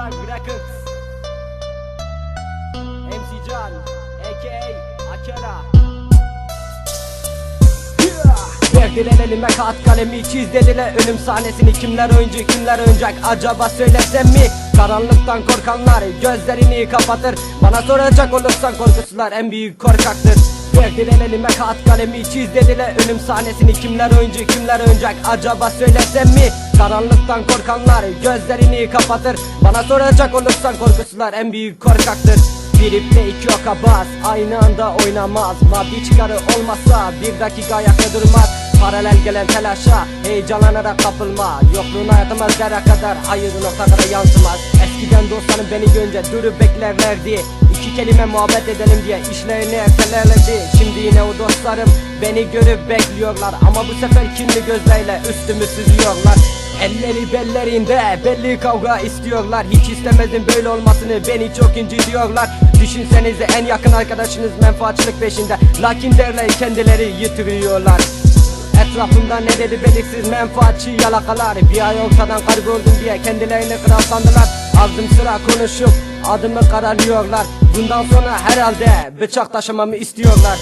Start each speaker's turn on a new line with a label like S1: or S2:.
S1: Flag Records MC Can A.K.A. Akela. Verdiler elime kağıt kalemi çiz dediler. Ölüm sahnesini kimler oyuncu kimler oyuncak? Acaba söylesem mi? Karanlıktan korkanlar gözlerini kapatır. Bana soracak olursan korkusular en büyük korkaktır Verdiler elime kağıt kalemi çiz dediler Ölüm sahnesini. Kimler oyuncu kimler oyuncak? Acaba söylesem mi? Karanlıktan korkanlar gözlerini kapatır. Bana soracak olursan korkusular en büyük korkaktır. Bir iple iki oka bas Aynı anda oynamaz. Maddi çıkarı olmazsa bir dakika ayakta durmaz. Paralel gelen telaşa Heyecanlanarak kapılma. Yokluğun hayatıma zerre kadar Hayır noktalara yansımaz. Eskiden dostlarım beni görünce durup beklerlerdi İki kelime muhabbet edelim diye işlerini ertelerlerdi Şimdi yine o dostlarım beni görüp bekliyorlar. Ama bu sefer kinli gözlerle üstümü süzüyorlar? Elleri bellerinde belli kavga istiyorlar. Hiç istemezdim böyle olmasını beni çok incitiyorlar. Düşünsenize en yakın arkadaşınız menfaatçılık peşinde. Lakin derler kendileri yitiriyorlar. Etrafımda ne dedi belirsiz menfaatçi yalakalar. Bir ay ortadan kayboldum diye kendilerini kral sandılar Aldım sıra konuşup adımı karalıyorlar Bundan sonra herhalde bıçak taşımamı istiyorlar